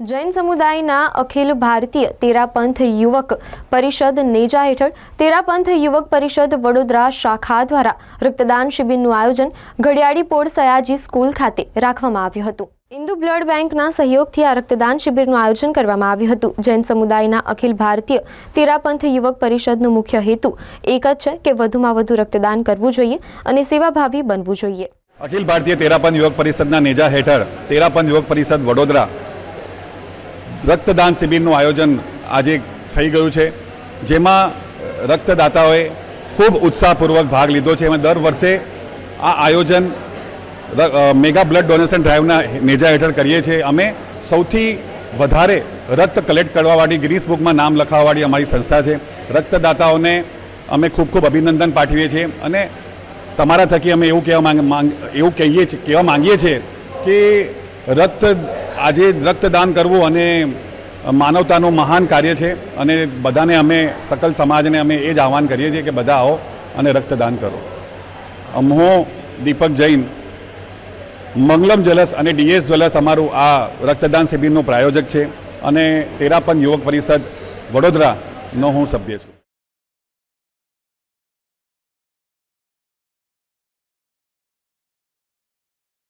જૈન સમુદાયના અખિલ ભારતીય તેરાપંથ યુવક પરિષદ નેજા હેઠળ તેરાપંથ યુવક પરિષદ વડોદરા શાખા દ્વારા રક્તદાન શિબિરનું આયોજન ઘડિયાળી પોળ સયાજી સ્કૂલ ખાતે રાખવામાં આવ્યું હતું. ઇન્દુ બ્લડ બેંકના સહયોગથી આ રક્તદાન શિબિરનું આયોજન કરવામાં આવ્યું હતું. જૈન સમુદાયના અખિલ ભારતીય તેરાપંથ યુવક પરિષદનો મુખ્ય હેતુ એક જ છે કે વધુમાં વધુ રક્તદાન કરવું જોઈએ અને સેવાભાવી બનવું જોઈએ. અખિલ ભારતીય તેરાપંથ યુવક પરિષદના નેજા હેઠળ તેરાપંથ યુવક પરિષદ વડોદરા રક્તદાન શિબિરનું આયોજન આજે થઈ ગયું છે, જેમાં રક્તદાતાઓએ ખૂબ ઉત્સાહપૂર્વક ભાગ લીધો છે. એમાં દર વર્ષે આ આયોજન મેગા બ્લડ ડોનેશન ડ્રાઈવના નેજા હેઠળ કરીએ છીએ. અમે સૌથી વધારે રક્ત કલેક્ટ કરવાવાળી ગ્રીસ બુકમાં નામ લખાવવાવાળી અમારી સંસ્થા છે. રક્તદાતાઓને અમે ખૂબ ખૂબ અભિનંદન પાઠવીએ છીએ અને તમારા થકી અમે એવું કહેવા માંગ, એવું કહીએ છીએ, કહેવા માંગીએ છીએ કે રક્ત આજે રક્તદાન કરવું અને માનવતાનું મહાન કાર્ય છે અને બધાને અમે, સકલ સમાજને અમે એ જ આહવાન કરીએ છીએ કે બધા આવો અને રક્તદાન કરો. હું દીપક જૈન, મંગલમ જ્વેલર્સ અને ડીએસ જ્વેલર્સ અમારું આ રક્તદાન શિબિરનું પ્રાયોજક છે અને તેરાપન યુવક પરિષદ વડોદરાનો હું સભ્ય છું.